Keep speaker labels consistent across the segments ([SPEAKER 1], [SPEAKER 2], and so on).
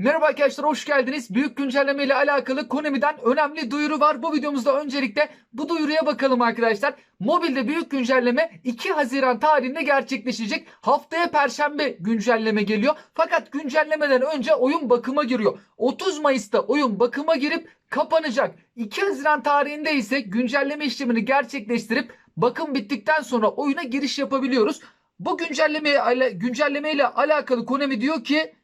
[SPEAKER 1] Merhaba arkadaşlar hoş geldiniz. Büyük güncelleme ile alakalı Konami'den önemli duyuru var. Bu videomuzda öncelikle bu duyuruya bakalım arkadaşlar. Mobilde büyük güncelleme 2 Haziran tarihinde gerçekleşecek. Haftaya perşembe güncelleme geliyor. Fakat güncellemeden önce oyun bakıma giriyor. 30 Mayıs'ta oyun bakıma girip kapanacak. 2 Haziran tarihinde ise güncelleme işlemini gerçekleştirip bakım bittikten sonra oyuna giriş yapabiliyoruz. Bu güncelleme ile alakalı Konami diyor ki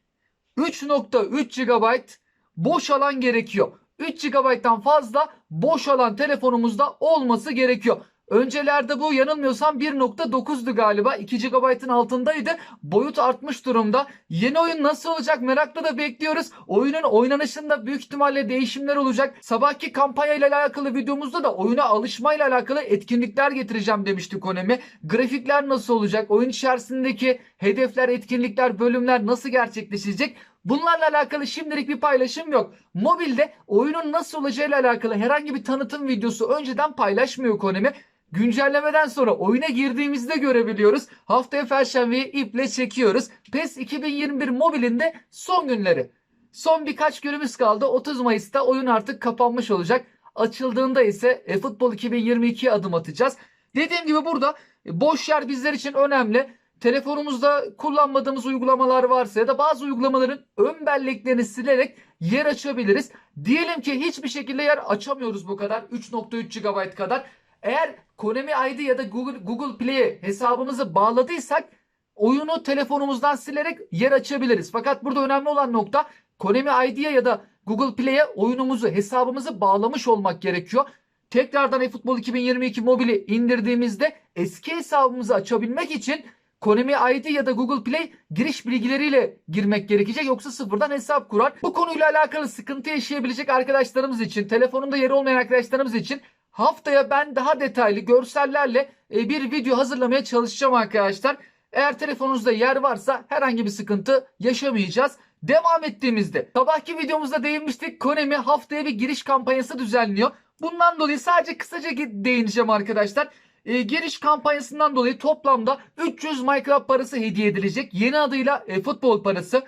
[SPEAKER 1] 3.3 GB boş alan gerekiyor. 3 GB'dan fazla boş alan telefonumuzda olması gerekiyor. Öncelerde bu yanılmıyorsam 1.9'du galiba. 2 GB'ın altındaydı. Boyut artmış durumda. Yeni oyun nasıl olacak merakla da bekliyoruz. Oyunun oynanışında büyük ihtimalle değişimler olacak. Sabahki kampanya ile alakalı videomuzda da oyuna alışmayla alakalı etkinlikler getireceğim demişti Konami. Grafikler nasıl olacak? Oyun içerisindeki hedefler, etkinlikler, bölümler nasıl gerçekleşecek? Bunlarla alakalı şimdilik bir paylaşım yok. Mobilde oyunun nasıl olacağıyla alakalı herhangi bir tanıtım videosu önceden paylaşmıyor Konami. Güncellemeden sonra oyuna girdiğimizde görebiliyoruz. Haftaya Perşembe'yi iple çekiyoruz. PES 2021 mobilinde son günleri. Son birkaç günümüz kaldı. 30 Mayıs'ta oyun artık kapanmış olacak. Açıldığında ise eFootball 2022'ye adım atacağız. Dediğim gibi burada e, boş yer bizler için önemli. Telefonumuzda kullanmadığımız uygulamalar varsa ya da bazı uygulamaların ön belleklerini silerek yer açabiliriz. Diyelim ki hiçbir şekilde yer açamıyoruz bu kadar 3.3 GB kadar. Eğer Konami ID ya da Google, Google Play'e hesabımızı bağladıysak oyunu telefonumuzdan silerek yer açabiliriz. Fakat burada önemli olan nokta Konami ID'ye ya da Google Play'e oyunumuzu, hesabımızı bağlamış olmak gerekiyor. Tekrardan eFootball 2022 mobili indirdiğimizde eski hesabımızı açabilmek için Konami ID ya da Google Play giriş bilgileriyle girmek gerekecek yoksa sıfırdan hesap kurar. Bu konuyla alakalı sıkıntı yaşayabilecek arkadaşlarımız için, telefonunda yeri olmayan arkadaşlarımız için haftaya ben daha detaylı görsellerle e, bir video hazırlamaya çalışacağım arkadaşlar. Eğer telefonunuzda yer varsa herhangi bir sıkıntı yaşamayacağız. Devam ettiğimizde sabahki videomuzda değinmiştik Konami haftaya bir giriş kampanyası düzenliyor. Bundan dolayı sadece kısaca değineceğim arkadaşlar. E, giriş kampanyasından dolayı toplamda 300 Minecraft parası hediye edilecek. Yeni adıyla e, futbol parası.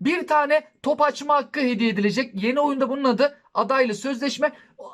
[SPEAKER 1] Bir tane top açma hakkı hediye edilecek. Yeni oyunda bunun adı adaylı sözleşme.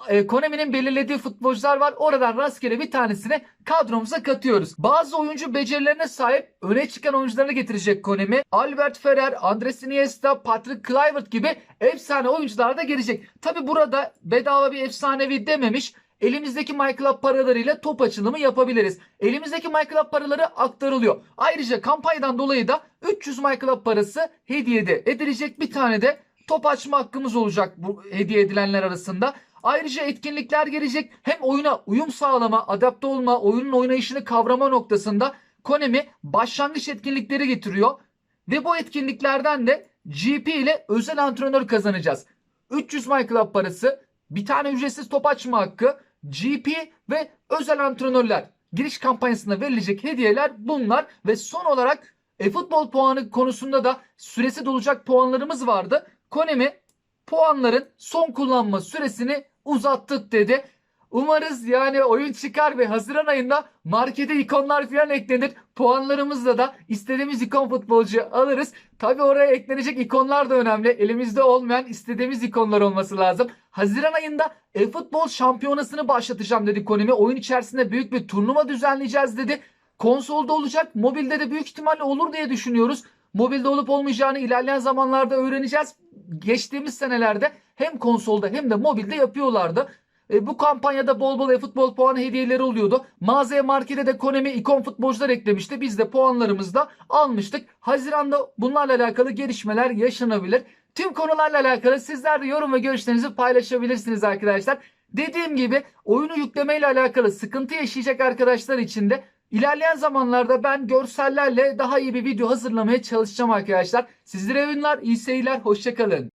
[SPEAKER 1] E, Konami'nin belirlediği futbolcular var. Oradan rastgele bir tanesini kadromuza katıyoruz. Bazı oyuncu becerilerine sahip öne çıkan oyuncularını getirecek Konami. Albert Ferrer, Andres Iniesta, Patrick Kluivert gibi efsane oyuncular da gelecek. Tabi burada bedava bir efsanevi dememiş. Elimizdeki MyClub paralarıyla top açılımı yapabiliriz. Elimizdeki MyClub paraları aktarılıyor. Ayrıca kampanyadan dolayı da 300 MyClub parası hediye edilecek. Bir tane de top açma hakkımız olacak bu hediye edilenler arasında. Ayrıca etkinlikler gelecek. Hem oyuna uyum sağlama, adapte olma, oyunun oynayışını kavrama noktasında Konami başlangıç etkinlikleri getiriyor. Ve bu etkinliklerden de GP ile özel antrenör kazanacağız. 300 MyClub parası, bir tane ücretsiz top açma hakkı, GP ve özel antrenörler. Giriş kampanyasında verilecek hediyeler bunlar ve son olarak e-futbol puanı konusunda da süresi dolacak puanlarımız vardı. Konemi puanların son kullanma süresini uzattık dedi. Umarız yani oyun çıkar ve Haziran ayında markete ikonlar falan eklenir. Puanlarımızla da istediğimiz ikon futbolcu alırız. Tabi oraya eklenecek ikonlar da önemli. Elimizde olmayan istediğimiz ikonlar olması lazım. Haziran ayında e-futbol şampiyonasını başlatacağım dedi Konami. Oyun içerisinde büyük bir turnuva düzenleyeceğiz dedi. Konsolda olacak, mobilde de büyük ihtimalle olur diye düşünüyoruz. Mobilde olup olmayacağını ilerleyen zamanlarda öğreneceğiz. Geçtiğimiz senelerde hem konsolda hem de mobilde yapıyorlardı. E, bu kampanyada bol bol e-futbol puanı hediyeleri oluyordu. Mağazaya markete de Konami ikon futbolcular eklemişti. Biz de puanlarımızı da almıştık. Haziranda bunlarla alakalı gelişmeler yaşanabilir. Tüm konularla alakalı sizler de yorum ve görüşlerinizi paylaşabilirsiniz arkadaşlar. Dediğim gibi oyunu yüklemeyle alakalı sıkıntı yaşayacak arkadaşlar için de ilerleyen zamanlarda ben görsellerle daha iyi bir video hazırlamaya çalışacağım arkadaşlar. Sizlere oyunlar, iyi seyirler, hoşçakalın.